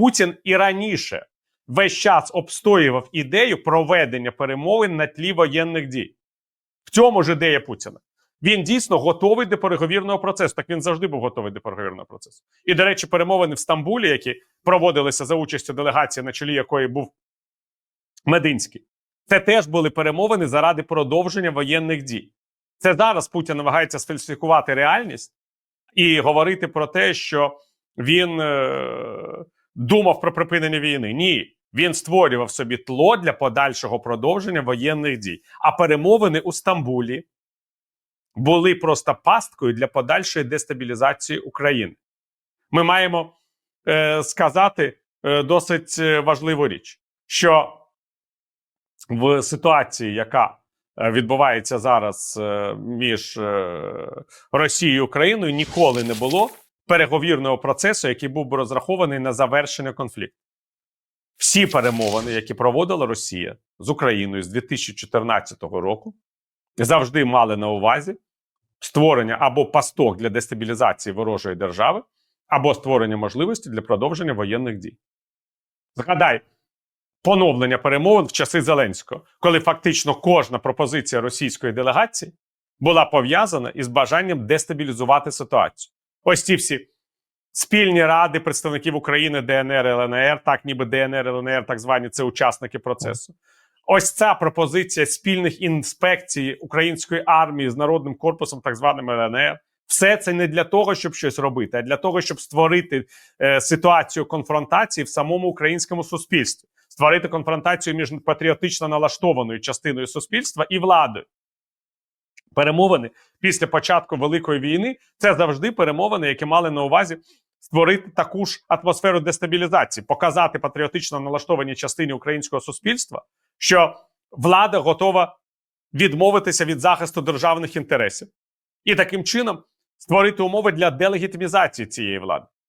Путін і раніше весь час обстоював ідею проведення перемовин на тлі воєнних дій. В цьому ж ідея Путіна. Він дійсно готовий до переговірного процесу. Так він завжди був готовий до переговірного процесу. І, до речі, перемовини в Стамбулі, які проводилися за участю делегації, на чолі якої був Мединський, це теж були перемовини заради продовження воєнних дій. Це зараз Путін намагається сфальсифікувати реальність і говорити про те, що він е, думав про припинення війни. Ні, він створював собі тло для подальшого продовження воєнних дій. А перемовини у Стамбулі були просто пасткою для подальшої дестабілізації України. Ми маємо е, сказати е, досить е, важливу річ, що в ситуації, яка е, відбувається зараз е, між Росією і Україною, ніколи не було переговірного процесу, який був би розрахований на завершення конфлікту. Всі перемовини, які проводила Росія з Україною з 2014 року, завжди мали на увазі створення або пасток для дестабілізації ворожої держави, або створення можливості для продовження воєнних дій. Згадай поновлення перемовин в часи Зеленського, коли фактично кожна пропозиція російської делегації була пов'язана із бажанням дестабілізувати ситуацію. Ось ці всі спільні ради представників України, ДНР, ЛНР, так ніби ДНР, ЛНР, так звані це учасники процесу. Ось ця пропозиція спільних інспекцій української армії з народним корпусом, так званим ЛНР. Все це не для того, щоб щось робити, а для того, щоб створити е, ситуацію конфронтації в самому українському суспільстві, створити конфронтацію між патріотично налаштованою частиною суспільства і владою. Перемовини після початку Великої війни це завжди перемовини, які мали на увазі створити таку ж атмосферу дестабілізації, показати патріотично налаштованій частині українського суспільства, що влада готова відмовитися від захисту державних інтересів і таким чином створити умови для делегітимізації цієї влади.